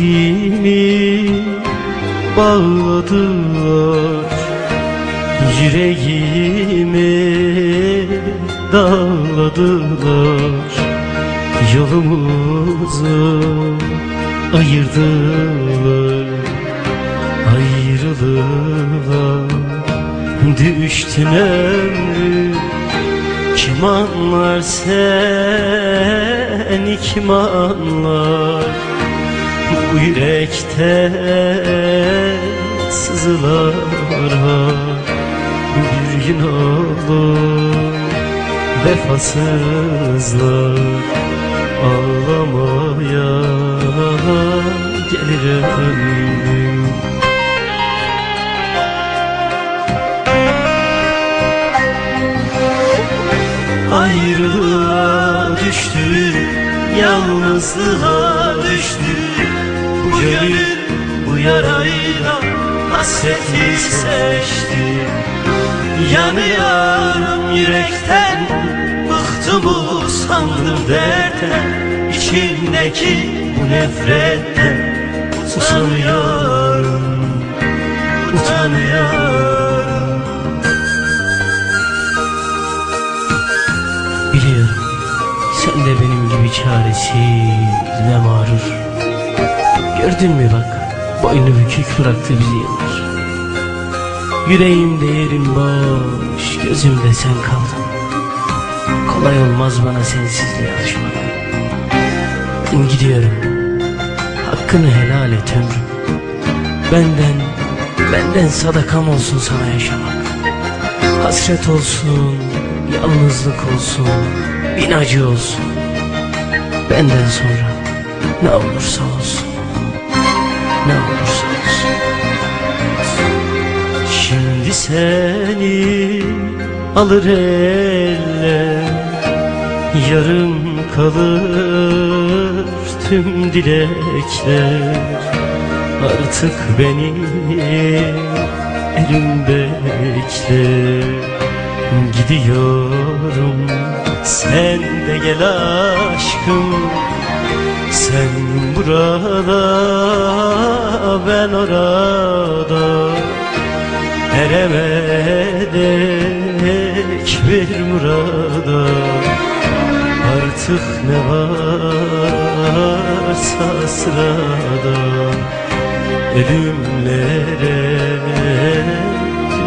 Yüreğimi bağladılar. Yüreğimi dağladılar. Yolumuzu ayırdılar. Ayrılığa düştün ömrüm Kim anlar seni kim anlar Bu yürekte sızılar var. Bir gün olur vefasızlar. Ağlamaya gelir ömrüm. Ayrılığa düştü, yalnızlığa düştü. Bu gönül bu yarayla hasreti seçti. Yanıyorum yürekten, bıktım usandım dertten İçimdeki bu nefretten usanıyorum, utanıyorum. Biliyorum sen de benim gibi çaresiz ve mağrur Gördün mü bak? Boynu bükük bıraktı bizi yıllar Yüreğimde yerin boş gözümde sen kaldın. Kolay olmaz bana sensizliğe alışmak Ben gidiyorum. Hakkını helal et ömrüm. Benden, benden sadakam olsun sana yaşamak. Hasret olsun, yalnızlık olsun, bin acı olsun. Benden sonra ne olursa olsun, seni alır elle, yarım kalır tüm dilekler. Artık beni elim bekle. Gidiyorum sen de gel aşkım. Sen burada ben orada Eremedik bir murada. Artık ne varsa sırada. Ölümlere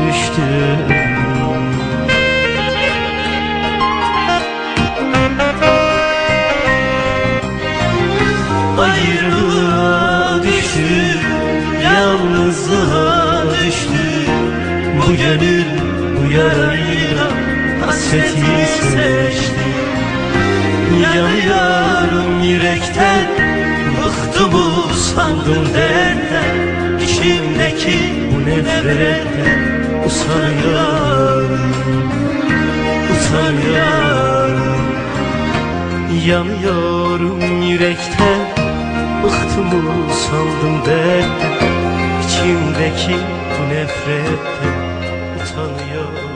düştüm. Ayrılığa gönül bu yarayla Hasreti seçti. Yanıyorum yürekten Bıktım usandım dertten. İçimdeki bu nefretten Usanıyorum Utanıyorum Yanıyorum yürekten Bıktım usandım dertten. İçimdeki bu nefretten Utanıyorum